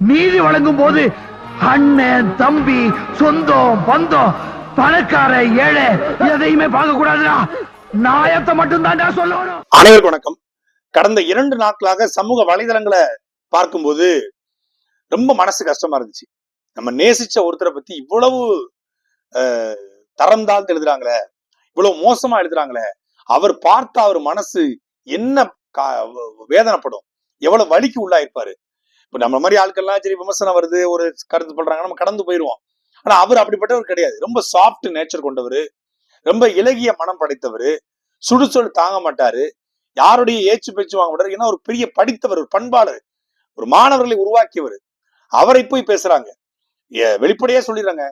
நீதி வழங்கும் போது அண்ணன் தம்பி சொந்தம் பந்தம் பணக்கார ஏழை எதையுமே பார்க்க கூடாதுடா நாயத்தை மட்டும் தான் சொல்லணும். அனைவருக்கும் வணக்கம். கடந்த இரண்டு நாட்களாக சமூக வலைதளங்களை பார்க்கும்போது ரொம்ப மனசு கஷ்டமா இருந்துச்சு. நம்ம நேசிச்ச ஒருத்தரை பத்தி இவ்வளவு அஹ், தரம் தாழ்ந்து எழுதுறாங்களே இவ்வளவு மோசமா எழுதுறாங்களே அவர் பார்த்தா அவர் மனசு என்ன கா- வேதனைப்படும் எவ்வளவு வலிக்கு உள்ளாயிருப்பாரு இப்ப நம்ம மாதிரி ஆட்கள்லாம் சரி விமர்சனம் வருது ஒரு கருத்து பண்றாங்க நம்ம கடந்து போயிருவோம். ஆனா அவர் அப்படிப்பட்டவர் கிடையாது. ரொம்ப சாஃப்ட் நேச்சர் கொண்டவர். ரொம்ப இலகிய மனம் படைத்தவர். சுடுசொல் தாங்க மாட்டாரு. யாருடைய ஏச்சு பேச்சு வாங்க மாட்டாரு. ஏன்னா ஒரு பெரிய படித்தவர் ஒரு பண்பாளர். ஒரு மாணவர்களை உருவாக்கியவர். அவரை போய் பேசுறாங்க. ஏ- வெளிப்படையா சொல்லிடுறாங்க.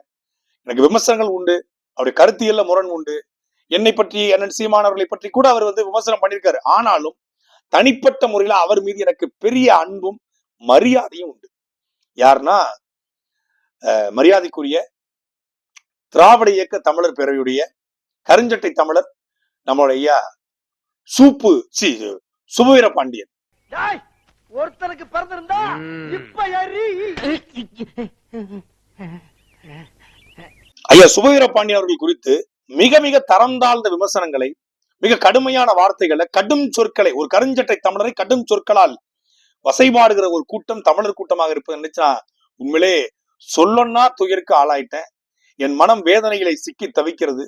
எனக்கு விமர்சனங்கள் உண்டு. அவருடைய கருத்தியல்ல முரண் உண்டு. என்னை பற்றி அண்ணன் சீமானவர்களை பற்றி கூட அவர் வந்து விமர்சனம் பண்ணியிருக்காரு. ஆனாலும் தனிப்பட்ட முறையில அவர் மீது எனக்கு பெரிய அன்பும் மரியாதையும் உண்டு. யாருன்னா மரியாதைக்குரிய திராவிட இயக்க தமிழர் பேரவையுடைய கருஞ்சட்டை தமிழர் நம்மளுடைய ஐயா சூப்பு சி சுபவீர பாண்டியன். டேய், ஒருத்தனுக்கு பிறந்திருந்தா இப்ப ஏறி ஐயா சுபவீர பாண்டியன் அவர்கள் குறித்து மிக மிக தரம் தாழ்ந்த விமர்சனங்களை மிக கடுமையான வார்த்தைகளை கடும் சொற்களை ஒரு கருஞ்சட்டை தமிழரை கடும் சொற்களால் வசைபாடுகிற ஒரு கூட்டம் தமிழர் கூட்டமாக இருப்பது நினைச்சா உண்மையிலே சொல்லொன்னா துயருக்கு ஆளாயிட்டேன். என் மனம் வேதனைகளை சிக்கி தவிக்கிறது.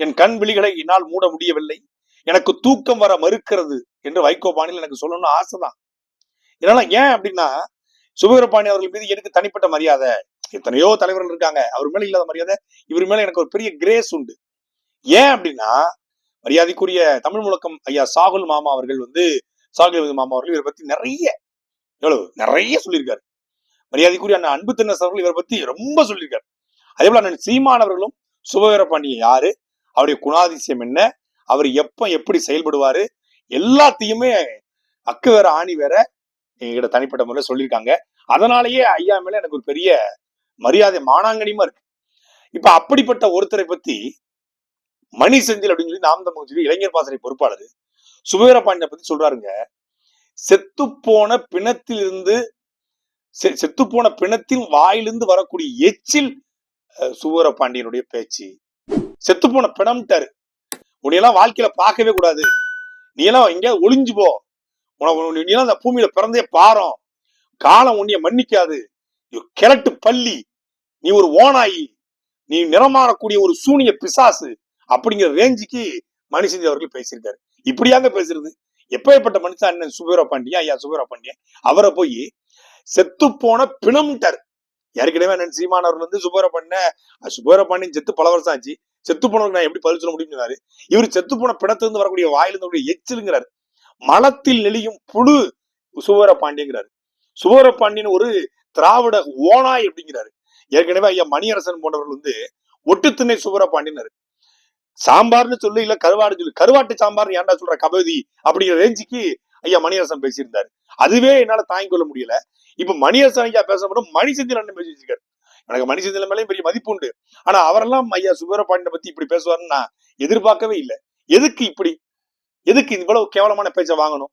என் கண் விழிகளை என்னால் மூட முடியவில்லை. எனக்கு தூக்கம் வர மறுக்கிறது என்று வைகோ பாணியில் எனக்கு சொல்லணும்னு ஆசைதான். இதனால ஏன் அப்படின்னா சுபகரபாணி அவர்கள் மீது எனக்கு தனிப்பட்ட மரியாதை. எத்தனையோ தலைவர்கள் இருக்காங்க அவர் மேல இல்லாத மரியாதை இவர் மேல எனக்கு ஒரு பெரிய கிரேஸ் உண்டு. ஏன் அப்படின்னா மரியாதைக்குரிய தமிழ் முழக்கம் ஐயா சாகுல் மாமா அவர்கள் வந்து சாகுல் மாமா அவர்கள் இவரை பத்தி நிறைய எவ்வளவு? நிறைய சொல்லியிருக்காரு. மரியாதைக்குரிய அண்ணன் அன்பு தின்னஸ் அவர்கள் இவரை பத்தி ரொம்ப சொல்லியிருக்காரு. அதே போல அண்ணன் சீமானவர்களும் சுபவீர பாண்டியன் யாரு? அவருடைய குணாதிசயம் என்ன? அவர் எப்ப எப்படி செயல்படுவாரு? எல்லாத்தையுமே அக்கு வேற ஆணி வேற எங்ககிட்ட தனிப்பட்ட முறையில் சொல்லியிருக்காங்க. அதனாலேயே ஐயா மேல எனக்கு ஒரு பெரிய மரியாதை மானாங்கனியமா இருக்கு. இப்ப அப்படிப்பட்ட ஒருத்தரை பத்தி மணி செந்தில் அப்படின்னு சொல்லி நாம் தமிழ் சொல்லி இளைஞர் பாசறை பொறுப்பாளர் சுபவீர பாண்டியனை பத்தி சொல்றாருங்க. செத்துப்போன பிணத்திலிருந்து செ- செத்துப்போன பிணத்தின் வாயிலிருந்து வரக்கூடிய எச்சில் சுவர பாண்டியனுடைய பேச்சு. செத்துப்போன பிணம்ட்டாரு உன்னையெல்லாம் வாழ்க்கையில பார்க்கவே கூடாது. நீ எல்லாம் எங்கேயாவது ஒளிஞ்சு போ. உனக்கு நீ எல்லாம் அந்த பூமியில பிறந்தே பாரம். காலம் உன்னைய மன்னிக்காது. கிழட்டு பள்ளி. நீ ஒரு ஓனாயி நீ நிறமாறக்கூடிய ஒரு சூனிய பிசாசு. அப்படிங்கிற ரேஞ்சுக்கு மனுஷந்தி அவர்கள் பேசியிருக்காரு. இப்படியாங்க பேசுறது. எப்பேற்பட்ட மனுஷன் அண்ணன் சுபீர பாண்டியன் ஐயா சுபீர பாண்டியா அவரை போய் செத்து போன பிணம்ட்டார். ஏற்கனவே அண்ணன் சீமான் வந்து சுபீர பண்ண சுபீர பாண்டியன் செத்து பல வருஷம் ஆச்சு. செத்து போனவருக்கு நான் எப்படி பதில் சொல்ல முடியும்னாரு இவர் செத்து போன பிணத்திலிருந்து வரக்கூடிய வாயிலிருந்து வரக்கூடிய எச்சிலுங்கிறார். மலத்தில் நெளியும் புழு சுபீர பாண்டியங்கிறாரு. சுபீர பாண்டியன் ஒரு திராவிட ஓனாய் அப்படிங்கிறாரு. ஏற்கனவே ஐயா மணியரசன் போன்றவர்கள் வந்து ஒட்டுத்திணை சுபர பாண்டியனாரு. சாம்பார்னு சொல்லு இல்ல கருவாடு சொல்லு. கருவாட்டு சாம்பார் ஏன்டா சொல்ற கபதி அப்படிங்கிற ரேஞ்சுக்கு ஐயா மணியரசன் பேசியிருந்தாரு. அதுவே என்னால தாங்கிக் கொள்ள முடியல. இப்ப மணியரசன் ஐயா பேசப்படும் மணிசந்திரன் அண்ணன் பேசி வச்சிருக்காரு. எனக்கு மணிசந்திரன் மேலேயும் பெரிய மதிப்பு உண்டு. ஆனா அவரெல்லாம் ஐயா சுபரபாண்டியனை பத்தி இப்படி பேசுவாருன்னு நான் எதிர்பார்க்கவே இல்லை. எதுக்கு இப்படி? எதுக்கு இவ்வளவு கேவலமான பேச்சை வாங்கணும்?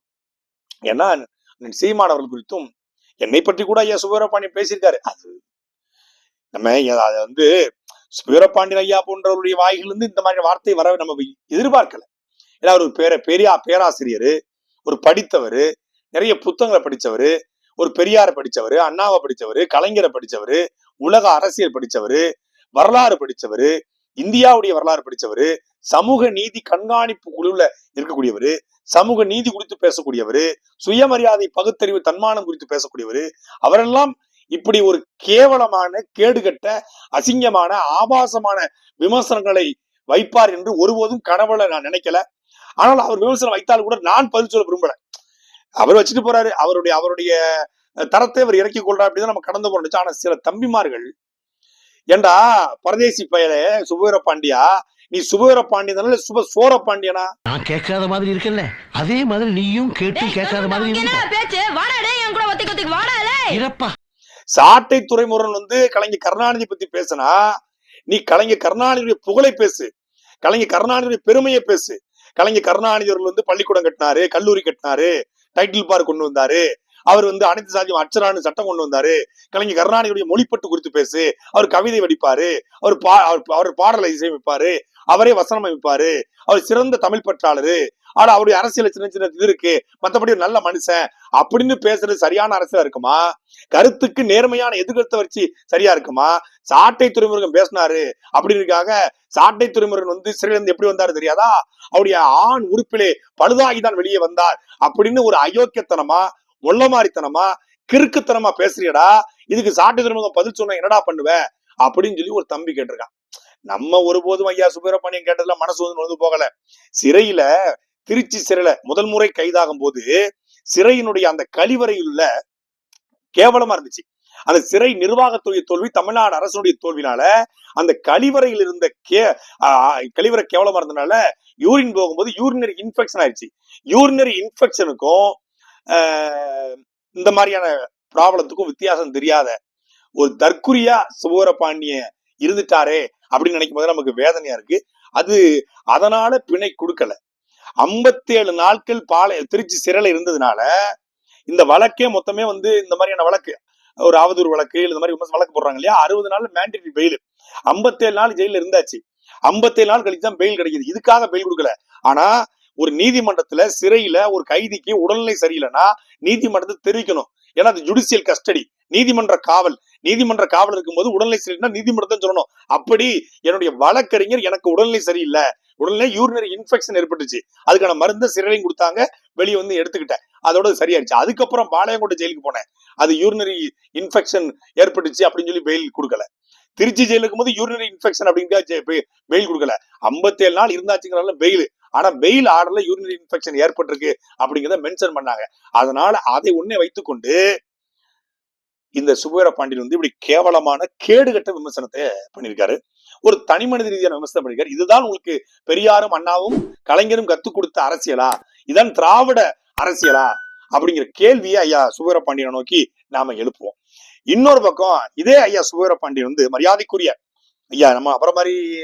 ஏன்னா சீமான் அவர்கள் குறித்தும் என்னை பற்றி கூட ஐயா சுபரபாண்டியன் பேசியிருக்காரு. அது நம்ம அதை வந்து வீரபாண்டியன் ஐயா போன்றவருடைய வாயிலிருந்து இந்த மாதிரி வார்த்தை வர நம்ம எதிர்பார்க்கல. ஏன்னா அவர் ஒரு பேர பெரியா பேராசிரியர் ஒரு படித்தவர் நிறைய புத்தகங்களை படித்தவர் ஒரு பெரியாரை படித்தவர் அண்ணாவை படிச்சவர் கலைஞரை படித்தவர் உலக அரசியல் படித்தவர் வரலாறு படித்தவர் இந்தியாவுடைய வரலாறு படித்தவர் சமூக நீதி கண்காணிப்பு குழுவில் இருக்கக்கூடியவர் சமூக நீதி குறித்து பேசக்கூடியவர் சுயமரியாதை பகுத்தறிவு தன்மானம் குறித்து பேசக்கூடியவர் அவரெல்லாம் இப்படி ஒரு கேவலமான கேடுகட்ட அசிங்கமான ஆபாசமான விமர்சனங்களை வைப்பார் என்று ஒருபோதும் கனவுல நான் நினைக்கல. ஆனால் அவர் விமர்சனம் வைத்தால் கூட நான் பதில் சொல்ல விரும்பல. அவர் வச்சுட்டு போறாரு. அவருடைய அவருடைய தரத்தை அவர் இறக்கி கொள்றார் அப்படின்னு நம்ம கடந்து போறோம். ஆனா சில தம்பிமார்கள் ஏண்டா பரதேசி பயலே சுபவீர பாண்டியா? நீ சுபவீர பாண்டியனா சுப சோர பாண்டியனா? நான் கேட்காத மாதிரி இருக்கேன்ல. அதே மாதிரி நீயும் கேட்டு கேட்காத மாதிரி என்ன இருக்க பேச்சு? வாடா டேய் என் கூட ஒத்தி கொத்திக்கு வாடா டேய். இறப்பா சாட்டை துறைமுருகன் வந்து கலைஞர் கருணாநிதி பத்தி பேசினா நீ கலைஞர் கருணாநிதியுடைய புகழை பேசு. கலைஞர் கருணாநிதியுடைய பெருமையை பேசு. கலைஞர் கருணாநிதி அவர்கள் வந்து பள்ளிக்கூடம் கட்டினாரு கல்லூரி கட்டினாரு டைட்டில் பார் கொண்டு வந்தாரு. அவர் வந்து அனைத்து சாதியும் அச்சரான்னு சட்டம் கொண்டு வந்தாரு. கலைஞர் கருணாநிதியுடைய மொழிப்பட்டு குறித்து பேசு. அவர் கவிதை வடிப்பாரு. அவர் பா அவர் அவர் பாடலை இசையமைப்பாரு. அவரே வசனம் அமைப்பாரு. அவர் சிறந்த தமிழ் பற்றாளரு. ஆனா அவருடைய அரசியல் சின்ன சின்ன இது இருக்கு. மத்தபடி ஒரு நல்ல மனுஷன். அப்படின்னு பேசுறது சரியான அரசியலா இருக்குமா? கருத்துக்கு நேர்மையான எதிர்கருத்தை வச்சு சரியா இருக்குமா? சாட்டை துறைமுருகன் பேசினாரு. அப்படின்றதுக்காக சாட்டை துறைமுருகன் வந்து சிறையில இருந்து எப்படி வந்தாரு தெரியாதா? அவருடைய ஆண் உறுப்பிலே பழுதாகிதான் வெளியே வந்தார். அப்படின்னு ஒரு அயோக்கியத்தனமா மொள்ளமாரித்தனமா கிறுக்குத்தனமா பேசுறியடா. இதுக்கு சாட்டை துறைமுகம் பதில் சொன்ன என்னடா பண்ணுவ? அப்படின்னு சொல்லி ஒரு தம்பி கேட்டிருக்கான். நம்ம ஒருபோதும் ஐயா சுப்பிரமணியன் கேட்டதுல மனசு வந்து நொந்து போகல. சிறையில திருச்சி சிறையில முதல் முறை கைதாகும் போது சிறையினுடைய அந்த கழிவறையில் உள்ள கேவலமா இருந்துச்சு. அந்த சிறை நிர்வாகத்துடைய தோல்வி தமிழ்நாடு அரசுடைய தோல்வினால அந்த கழிவறையில் இருந்த கே கழிவறை கேவலமா இருந்தனால யூரின் போகும்போது யூரினரி இன்ஃபெக்ஷன் ஆயிடுச்சு. யூரினரி இன்ஃபெக்ஷனுக்கும் இந்த மாதிரியான ப்ராப்ளத்துக்கும் வித்தியாசம் தெரியாத ஒரு தற்குறியா சுவரபாண்டிய இருந்துட்டாரே அப்படின்னு நினைக்கும் போது நமக்கு வேதனையா இருக்கு. அது அதனால பிணை கொடுக்கல. 57 நாட்கள் பாலை திருச்சி சிறையில் இருந்ததுனால இந்த வழக்கே மொத்தமே வந்து இந்த மாதிரியான வழக்கு ஒரு அவதூறு வழக்கு இல்ல இந்த மாதிரி வழக்கு போடுறாங்க இல்லையா? அறுபது நாள் மேண்டேட்டரி பெயில் 57 நாள் ஜெயில இருந்தாச்சு. 57 நாள் கழிச்சு தான் பெயில் கிடைக்குது. இதுக்காக பெயில் கொடுக்கல. ஆனா ஒரு நீதிமன்றத்துல சிறையில ஒரு கைதிக்கு உடல்நிலை சரியில்லைன்னா நீதிமன்றத்தை தெரிவிக்கணும். ஏன்னா அது ஜுடிஷியல் கஸ்டடி நீதிமன்ற காவல். நீதிமன்ற காவல் இருக்கும்போது உடல்நிலை சரியில்லைன்னா நீதிமன்றத்தை சொல்லணும். அப்படி என்னுடைய வழக்கறிஞர் எனக்கு உடல்நிலை சரியில்லை. உடனே யூரினரி இன்ஃபெக்ஷன் ஏற்பட்டுச்சு. அதுக்கான மருந்து சிறையிலையும் கொடுத்தாங்க. வெளியே வந்து எடுத்துக்கிட்டேன். அதோட சரியாயிடுச்சு அதுக்கப்புறம் பாளையங்கோட்டை ஜெயிலுக்கு போனேன். அது யூரினரி இன்ஃபெக்ஷன் ஏற்பட்டுச்சு அப்படின்னு சொல்லி பெயில் கொடுக்கல. திருச்சி ஜெயிலுக்கு போது யூரினரி இன்ஃபெக்ஷன் அப்படிங்கிற பெயில் கொடுக்கல. 57 நாள் இருந்தாச்சுங்கிறனால பெயில் ஆனா பெயில் ஆர்டர்ல யூரினரி இன்ஃபெக்ஷன் ஏற்பட்டிருக்கு அப்படிங்கிறத மென்ஷன் பண்ணாங்க. அதனால அதை உன்னே வைத்துக்கொண்டு இந்த சுபவீர பாண்டியன் வந்து இப்படி கேவலமான கேடுகட்ட விமர்சனத்தை பண்ணியிருக்காரு. ஒரு தனி மனித ரீதியான விமர்சனம் பண்ணியிருக்காரு இதுதான் உங்களுக்கு பெரியாரும் அண்ணாவும் கலைஞரும் கத்துக் கொடுத்த அரசியலா? இதான் திராவிட அரசியலா? அப்படிங்கிற கேள்வியை ஐயா சுபீர பாண்டியனை நோக்கி நாம எழுப்புவோம். இன்னொரு பக்கம் இதே ஐயா சுபீர பாண்டியன் வந்து மரியாதைக்குரிய ஐயா நம்ம அப்புறம் மாதிரி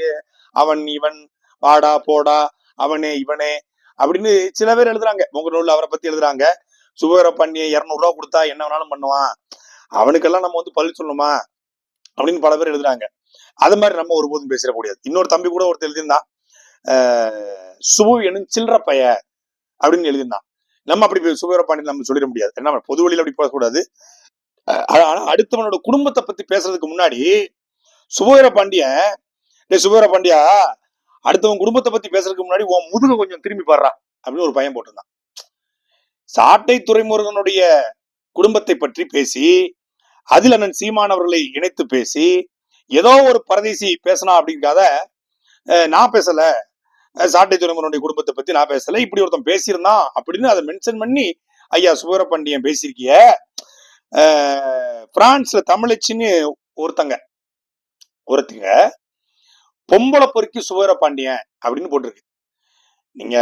அவன் இவன் வாடா போடா அவனே இவனே அப்படின்னு சில பேர் எழுதுறாங்க. உங்க நூல்ல அவரை பத்தி எழுதுறாங்க. சுபீர பாண்டியன் இருநூறு ரூபா கொடுத்தா என்ன வேணாலும் பண்ணுவான். அவனுக்கெல்லாம் நம்ம வந்து பதில் சொல்லணுமா? அப்படின்னு பல பேர் எழுதுறாங்க. அது மாதிரி நம்ம ஒருபோதும் பேசிட முடியாது. இன்னொரு தம்பி கூட ஒருத்தர் எழுதியிருந்தான். சுபு எனும் சில்லற பைய அப்படின்னு எழுதியிருந்தான். நம்ம அப்படி சுபவீர பாண்டியன் நம்ம சொல்லிட முடியாது. என்ன பொது வழியில அப்படி பேசக்கூடாது ஆனா அடுத்தவனோட குடும்பத்தை பத்தி பேசுறதுக்கு முன்னாடி சுபீர பாண்டியன் டே சுபீர பாண்டியா அடுத்தவன் குடும்பத்தை பத்தி பேசுறதுக்கு முன்னாடி உன் முதுக கொஞ்சம் திரும்பி பாடுறா அப்படின்னு ஒரு பையன் போட்டிருந்தான். சாட்டை துறைமுருகனுடைய குடும்பத்தை பற்றி பேசி அதில் அண்ணன் சீமானவர்களை இணைத்து பேசி ஏதோ ஒரு பரதேசி பேசினா அப்படிங்கிறத நான் பேசல. சாட்டை துறைமுருகனுடைய குடும்பத்தை பத்தி நான் பேசல. இப்படி ஒருத்தன் பேசியிருந்தான் அப்படின்னு அதை மென்ஷன் பண்ணி ஐயா சுவரபாண்டியன் பேசியிருக்கிய பிரான்ஸ்ல தமிழச்சின்னு ஒருத்தங்க ஒருத்தங்க பொம்பளை பொறுக்கி சுவரபாண்டியன் அப்படின்னு போட்டிருக்கு. நீங்க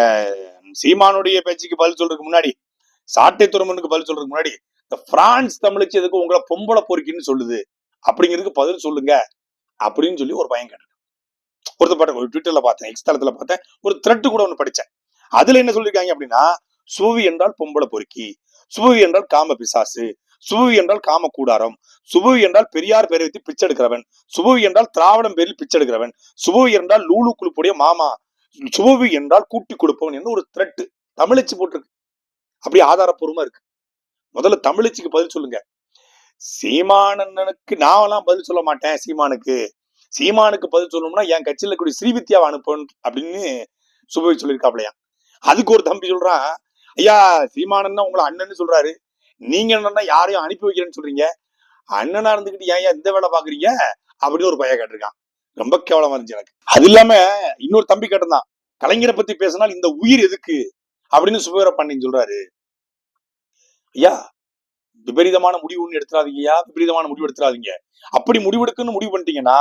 சீமானுடைய பேச்சுக்கு பதில் சொல்றதுக்கு முன்னாடி சாட்டை துறைமுகனுக்கு பதில் சொல்றதுக்கு முன்னாடி இந்த பிரான்ஸ் தமிழச்சி எதுக்கு உங்களை பொம்பளை பொறுக்கின்னு சொல்லுது? அப்படிங்கிறதுக்கு பதில் சொல்லுங்க அப்படின்னு சொல்லி ஒரு பையன் கேட்டிருக்கேன் ஒருத்தர் பாட்டு ஒரு ட்விட்டர்ல பார்த்தேன் எக்ஸ் தளத்துல பார்த்தேன் ஒரு த்ரெட்டு கூட ஒண்ணு படிச்சேன். அதுல என்ன சொல்லியிருக்காங்க அப்படின்னா சுவி என்றால் பொம்பளை பொறுக்கி சுபவி என்றால் காம பிசாசு சுபவி என்றால் காம கூடாரம் சுபவி என்றால் பெரியார் பேரை வைத்து பிச்சை எடுக்கிறவன் சுபவி என்றால் திராவிடம் பேரில் பிச்சை எடுக்கிறவன் சுபவி என்றால் லூலு குழுப்புடைய மாமா சுபவி என்றால் கூட்டி கொடுப்பவன் என்று ஒரு த்ரெட்டு தமிழச்சு போட்டிருக்கு. அப்படி ஆதாரப்பூர்வமா இருக்கு. முதல்ல தமிழச்சிக்கு பதில் சொல்லுங்க. சீமானனுக்கு நான்லாம் பதில் சொல்ல மாட்டேன் சீமானுக்கு. சீமானுக்கு பதில் சொல்லணும்னா என் கட்சியில கூடிய ஸ்ரீவித்யாவை அனுப்பணும் அப்படின்னு சுபவி சொல்லியிருக்காப்லையா. அதுக்கு ஒரு தம்பி சொல்றான் ஐயா சீமானன் உங்களை அண்ணன்னு சொல்றாரு. நீங்க என்னன்னா யாரையும் அனுப்பி வைக்கிறேன்னு சொல்றீங்க. அண்ணனா இருந்துகிட்டு ஏன் ஏன் இந்த வேலை பாக்குறீங்க? அப்படின்னு ஒரு பையன் கேட்டிருக்கான். ரொம்ப கேவலமா இருந்துச்சு எனக்கு. அது இல்லாம இன்னொரு தம்பி கேட்டிருந்தான் கலைஞரை பத்தி பேசினால் இந்த உயிர் எதுக்கு? அப்படின்னு சுபவீர பாண்டியன் சொல்றாரு. ஐயா விபரீதமான முடிவுன்னு எடுத்துடாதீங்கயா விபரீதமான முடிவு எடுத்துடாதீங்க அப்படி முடிவெடுக்குன்னு முடிவு பண்ணிட்டீங்கன்னா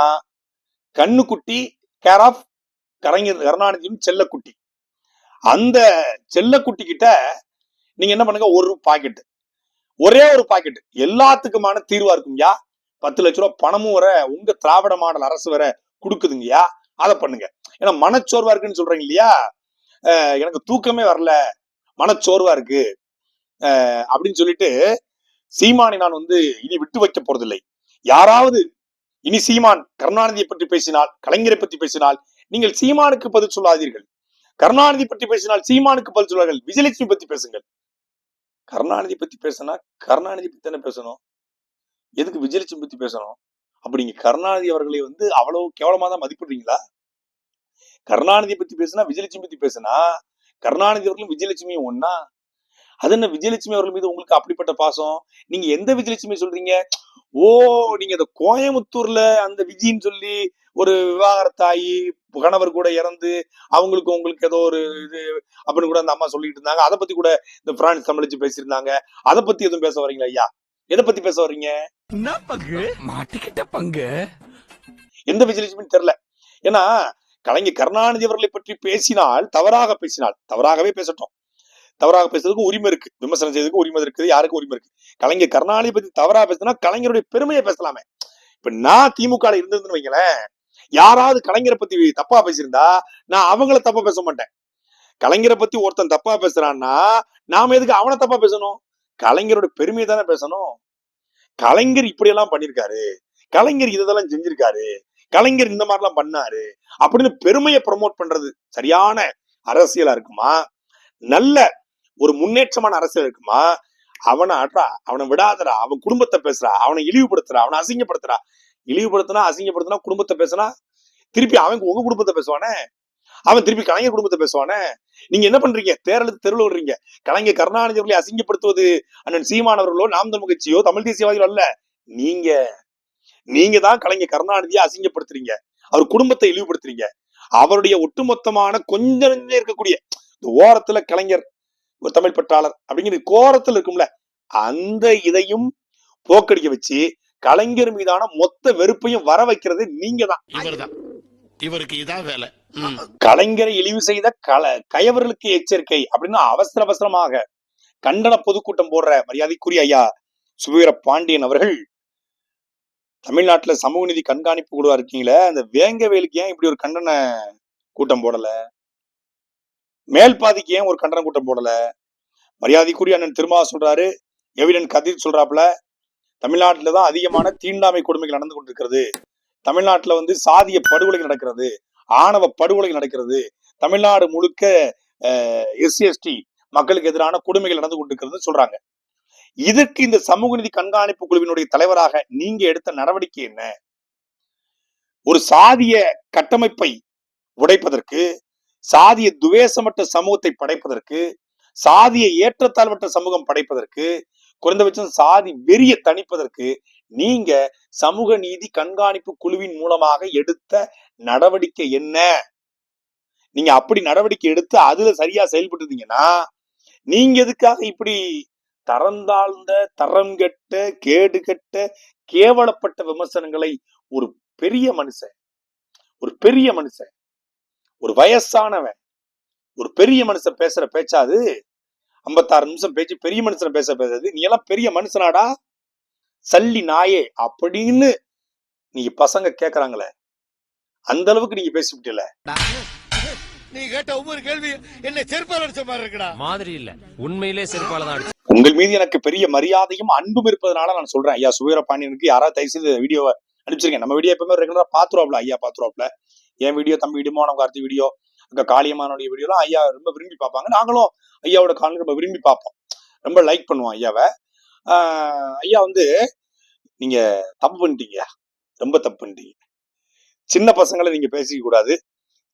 கண்ணுக்குட்டி கேர் ஆஃப் கலைஞர் கருணாநிதியும் செல்லக்குட்டி. அந்த செல்லக்குட்டி கிட்ட நீங்க என்ன பண்ணுங்க ஒரு பாக்கெட் ஒரே ஒரு பாக்கெட் எல்லாத்துக்குமான தீர்வா இருக்குங்கய்யா பத்து லட்ச ரூபா பணமும் வர உங்க திராவிட மாடல் அரசு வர கொடுக்குதுங்கய்யா. அதை பண்ணுங்க. ஏன்னா மனச்சோர்வா இருக்குன்னு சொல்றீங்க இல்லையா எனக்கு தூக்கமே வரல மனச்சோர்வா இருக்கு. அப்படின்னு சொல்லிட்டு சீமானை நான் வந்து இனி விட்டு வைக்க போறதில்லை. யாராவது இனி சீமான் கருணாநிதியை பற்றி பேசினால் கலைஞரை பற்றி பேசினால் நீங்கள் சீமானுக்கு பதில் சொல்லாதீர்கள். கருணாநிதி பற்றி பேசினால் சீமானுக்கு பதில் சொல்வார்கள். விஜயலட்சுமி பத்தி பேசுங்கள். கருணாநிதி பத்தி பேசினா கருணாநிதி பத்தி தானே பேசணும்? எதுக்கு விஜயலட்சுமி பத்தி பேசணும்? அப்படி நீங்க கருணாநிதி அவர்களை வந்து அவ்வளவு கேவலமா தான் மதிப்பிடுறீங்களா? கருணாநிதி பத்தி பேசினா விஜயலட்சுமி பத்தி பேசினா கருணாநிதி அவர்களும் விஜயலட்சுமியும் ஒன்னா அது என்ன விஜயலட்சுமி அவர்கள் மீது உங்களுக்கு அப்படிப்பட்ட பாசம்? நீங்க எந்த விஜயலட்சுமி சொல்றீங்க? ஓ நீங்க இந்த கோயம்புத்தூர்ல அந்த விஜின்னு சொல்லி ஒரு விவாகரத்தாயி கணவர் கூட இறந்து அவங்களுக்கு உங்களுக்கு ஏதோ ஒரு இது அப்படின்னு கூட அந்த அம்மா சொல்லிட்டு இருந்தாங்க. அதை பத்தி கூட இந்த பிரான்ஸ் தமிழிச்சு பேசியிருந்தாங்க. அதை பத்தி எதுவும் பேச வரீங்களா ஐயா? எதை பத்தி பேச வர்றீங்க மாட்டிக்கிட்ட பங்கு. எந்த விஜயலட்சுமின்னு தெரியல. ஏன்னா கலைஞர் கருணாநிதி அவர்களை பற்றி பேசினால் தவறாக பேசினால் தவறாகவே பேசட்டும். தவறாக பேசுறதுக்கு உரிமை இருக்கு. விமர்சனம் செய்யறதுக்கு உரிமை இருக்குது யாருக்கும் உரிமை இருக்கு? கலைஞர் கருணாநிதி பத்தி தவறா பேசுனா கலைஞருடைய பெருமையை பேசலாமே. இப்ப நான் திமுக இருந்ததுன்னு வைங்களேன் யாராவது கலைஞரை பத்தி தப்பா பேசியிருந்தா நான் அவங்கள தப்பா பேச மாட்டேன். கலைஞரை பத்தி ஒருத்தன் தப்பா பேசுறான்னா நாம எதுக்கு அவனை தப்பா பேசணும்? கலைஞரோட பெருமையை தானே பேசணும்? கலைஞர் இப்படி எல்லாம் பண்ணிருக்காரு கலைஞர் இதெல்லாம் செஞ்சிருக்காரு. கலைஞர் இந்த மாதிரிலாம் பண்ணாரு. அப்படின்னு பெருமையை ப்ரமோட் பண்றது சரியான அரசியலா இருக்குமா? நல்ல ஒரு முன்னேற்றமான அரசியல் இருக்குமா? அவனை ஆட்றா அவனை விடாதடா அவன் குடும்பத்தை பேசுறா அவனை இழிவுபடுத்துறா அவனை அசிங்கப்படுத்துறா. இழிவுபடுத்தினா அசிங்கப்படுத்தினா குடும்பத்தை பேசுனா திருப்பி அவன் உங்க குடும்பத்தை பேசுவானே? அவன் திருப்பி கலைஞர் குடும்பத்தை பேசுவானே? நீங்க என்ன பண்றீங்க? தேர்தலுக்கு தெருவில் விடுறீங்க கலைஞர் கருணாநிதி அசிங்கப்படுத்துவது அண்ணன் சீமானவர்களோ நாம் தமிழ் கட்சியோ தமிழ் தேசியவாதிகளோ அல்ல. நீங்க நீங்க தான் கலைஞர் கருணாநிதியை அசிங்கப்படுத்துறீங்க. அவர் குடும்பத்தை இழிவுபடுத்துறீங்க. அவருடைய ஒட்டுமொத்தமான கொஞ்சம் இருக்கக்கூடிய இந்த ஓரத்துல கலைஞர் ஒரு தமிழ் பற்றாளர் அப்படிங்கிற கோரத்துல இருக்கும்ல அந்த இதையும் போக்கடிக்க வச்சு கலைஞர் மீதான மொத்த வெறுப்பையும் வர வைக்கிறது நீங்க தான் இவருக்கு இதான் வேலை. கலைஞரை இழிவு செய்த கல கயவர்களுக்கு எச்சரிக்கை அப்படின்னு அவசர அவசரமாக கண்டன பொதுக்கூட்டம் போடுற மரியாதைக்குரிய ஐயா சுபீர பாண்டியன் அவர்கள் தமிழ்நாட்டுல சமூக நீதி கண்காணிப்பு குழுவா இருக்கீங்களே அந்த வேங்கவேலுக்கு ஏன் இப்படி ஒரு கண்டன கூட்டம் போடல? மேல் பாதிக்கு ஏன் ஒரு கண்டன கூட்டம் போடல? மரியாதைக்குரிய அண்ணன் திருமா சொல்றாரு எவிடன் கதிர் சொல்றாப்புல தமிழ்நாட்டுல தான் அதிகமான தீண்டாமை கொடுமைகள் நடந்து கொண்டிருக்கிறது. தமிழ்நாட்டுல வந்து சாதிய படுகொலைகள் நடக்கிறது ஆணவ படுகொலைகள் நடக்கிறது. தமிழ்நாடு முழுக்க எஸ்சி எஸ்டி மக்களுக்கு எதிரான கொடுமைகள் நடந்து கொண்டிருக்கிறது சொல்றாங்க. இதற்கு இந்த சமூக நீதி கண்காணிப்பு குழுவினுடைய தலைவராக நீங்க எடுத்த நடவடிக்கை என்ன? ஒரு சாதிய கட்டமைப்பை உடைப்பதற்கு சாதிய துவேஷமற்ற சமூகத்தை படைப்பதற்கு சாதிய ஏற்றத்தாழ்வற்ற சமூகம் படைப்பதற்கு குறைந்தபட்சம் சாதி வெறிய தணிப்பதற்கு நீங்க சமூக நீதி கண்காணிப்பு குழுவின் மூலமாக எடுத்த நடவடிக்கை என்ன? நீங்க அப்படி நடவடிக்கை எடுத்து அதுல சரியா செயல்பட்டுருந்தீங்கன்னா நீங்க எதுக்காக இப்படி தரந்தாழ்ந்த தரம் கெட்ட கேடு கெட்ட கேவலப்பட்ட விமர்சனங்களை ஒரு பெரிய மனுஷன் ஒரு பெரிய மனுஷன் ஒரு வயசானவன் ஒரு பெரிய மனுஷன் பேசுற பேச்சாது. ஐம்பத்தாறு நிமிஷம் பேச்சு பெரிய மனுஷனை பேச பேசுறது நீ எல்லாம் பெரிய மனுஷனாடா? சல்லி நாயே அப்படின்னு நீங்க பசங்க கேக்குறாங்களே அந்த அளவுக்கு நீங்க பேசிவிட்டல நீ கேட்ட ஒவ்வொரு கேள்வி என்ன செருப்பால் அடிச்ச மாதிரி இருக்குடா. மாதிரி இல்ல. உண்மையிலே செருப்பால தான் அடிச்சு. உங்கள் மீது எனக்கு பெரிய மரியாதையும் அன்பும் இருப்பதனால நான் சொல்றேன். ஐயா சுவீரபாண்டியனுக்கு யாராவது தயவு செய்து வீடியோவை அனுப்பிச்சிருக்கேன். நம்ம வீடியோ எப்பவுமே ரெகுலராக பாத்துருவாப்ல ஐயா பாத்துருவாப்ல என் வீடியோ தம்பி வீடியோ நம்ம கார்த்தி வீடியோ அங்க காளியம்மானுடைய வீடியோலாம் ஐயா ரொம்ப விரும்பி பார்ப்பாங்க. நாங்களும் ஐயாவோட காலம் ரொம்ப விரும்பி பார்ப்போம். ரொம்ப லைக் பண்ணுவோம் ஐயாவை. ஆஹ் ஐயா வந்து நீங்க தப்பு பண்ணிட்டீங்க. ரொம்ப தப்பு பண்ணிட்டீங்க. சின்ன பசங்களை நீங்க பேசிக்க கூடாது.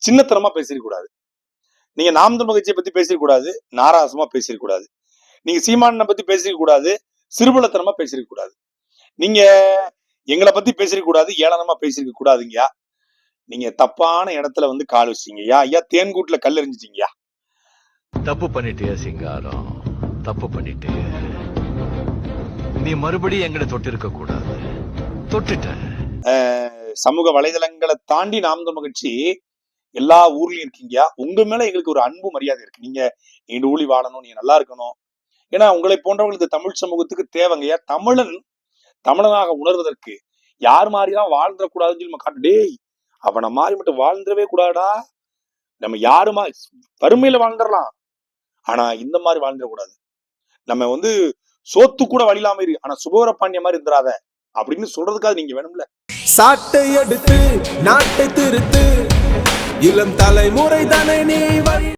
சின்னத்தனமா பேசிக்க கூடாது. நீங்க நாமத மகிழ்ச்சியை பத்தி பேசிக்க கூடாது. நாராசமா பேசிக்க கூடாது. நீங்க சீமானனை பத்தி பேசிக்க கூடாது. சிறுபலத்தனமா பேசிக்க கூடாது. நீங்க எங்களை பத்தி பேசிக்க கூடாது ஏளனமா பேசிக்க கூடாதுங்கய்யா. நீங்க தப்பான இடத்துல வந்து கால் வச்சீங்கய்யா ஐயா தேன்கூட்டுல கல் எறிஞ்சிட்டீங்கய்யா தப்பு பண்ணிட்டியா சிங்காரம். தப்பு பண்ணிட்டு நீ மறுபடியும் எங்கட தொட்டிருக்க கூடாது. தொட்டுட்ட சமூக வலைதளங்களை தாண்டி நாம் கட்சி எல்லா ஊர்லயும் இருக்கீங்கயா உங்க மேல எங்களுக்கு ஒரு அன்பு மரியாதை இருக்கு. நீங்க நீண்ட ஊழி வாழணும் நீங்க நல்லா இருக்கணும். ஏன்னா உங்களை போன்றவங்களுக்கு தமிழ் சமூகத்துக்கு தேவைங்கய்யா. தமிழன் தமிழனாக உணர்வதற்கு யார் மாதிரிலாம் வாழ்ந்துட கூடாதுன்னு சொல்லி நம்ம காட்டு டேய் அவனை மாதிரி மட்டும் வாழ்ந்துடவே கூடாடா நம்ம யாருமா வறுமையில வாழ்ந்துடலாம். ஆனா இந்த மாதிரி வாழ்ந்துடக்கூடாது. நம்ம வந்து சோத்து கூட வழி இல்லாம இரு. ஆனா சுபவரப்பாண்டிய மாதிரி இருந்துடாத. அப்படின்னு சொல்றதுக்காக நீங்க வேணும்ல. சாட்டை எடுத்து நாட்டை திருத்து. இளம் தலைமுறை தானே நீ